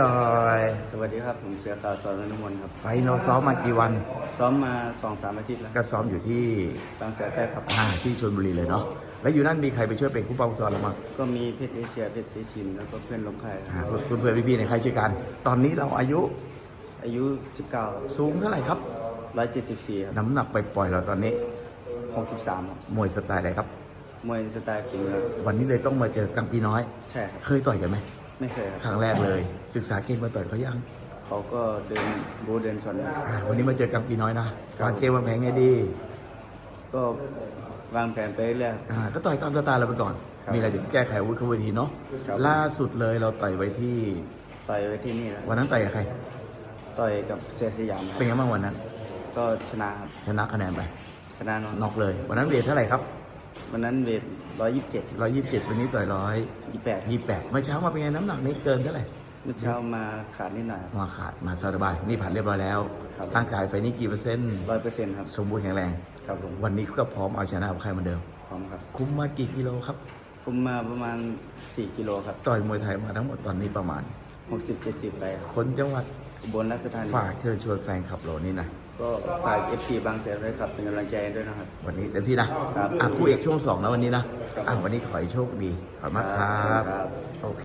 ดอยสวัสดีครับผมเสือขาวสอนนุมนครับ ไฟนอลซ้อมมากี่วัน ซ้อมมาสองสามอาทิตย์แล้วก็ซ้อมอยู่ที่บางแสนแท้ครับ อ่าที่ชลบุรีเลยเนาะ แล้วอยู่นั่นมีใครไปช่วยเป็นคู่ปองซ้อมเรามั้งก็มีเพชรเอเชียเพชรเอชินแล้วก็เพื่อนล้มไข่อ่าเพื่อนเพื่อนๆพี่ๆในใครช่วยกัน ตอนนี้เราอายุอายุ 19 สูงเท่าไหร่ครับ 174 ครับน้ำหนักไปปล่อยๆเราตอนนี้ 63ครับมวยสไตล์อะไรครับ มวยสไตล์ฝีมือวันนี้เลยต้องมาเจอกังปีน้อย ใช่ครับ เคยต่อยกันไหม ไม่เคยคครับรั้งแรกเลย ศึกษาเกมมาต่อยเขายังเขาก็เดินบูเดินชนอ่าวันนี้มาเจอกังปีน้อยนะวางเกมวางแผนไงดีก็วางแผนไปเรื่อย อ่าก็ต่อยตามสไตล์เราไปก่อน ครับมีอะไรเดี๋ยวแก้ไขอาวุ้นเขาเวทีเนาะครับ ล่าสุดเลยเราต่อยไว้ที่ต่อยไว้ที่นี่แล้ววันนั้นต่อยกับใคร ต่อยกับเสียสยามคเป็นรับไงบ้างวันนั้น ก็ชนะครับชนะคะแนนไปชนะนอนน็อกเลย วันนั้นเวทเท่าไหร่ครับ วันนั้นเวท127ร้อยยี่สิบเจ็ดวันนี้ต่อยร้อย28ยี่แปดเมื่อเช้ามาเป็นไงน้ำหนักนี้เกินเท่าไหร่เมื่อเช้ามาขาดนิดหน่อยมาขาดมาสบายนี่ผ่านเรียบร้อยแล้วครับร่างกายไปนี่กี่เปอร์เซ็นต์ร้อยเปอร์เซ็นต์ครับสมบูรณ์แข็งแรงครับผมวันนี้ก็พร้อมเอาชนะกับใครเหมือนเดิมพร้อมครับ คุ้มมากี่กิโลครับ คุมมาประมาณ4กิโลครับต่อยมวยไทยมาทั้งหมดตอนนี้ประมาณ60 70ไปครับคนจังหวัด อุบลราชธานีฝากเชิญชวนแฟนขับโหลนี่นะ ก็ฝาก FC บางแสนด้วยครับเป็นกำลังใจด้วยนะครับ วันนี้เต็มที่นะครับอะคู่เอกช่วงสองนะวันนี้นะอะวันนี้ขอให้โชคดีขอบคุณมากครับครับโอเค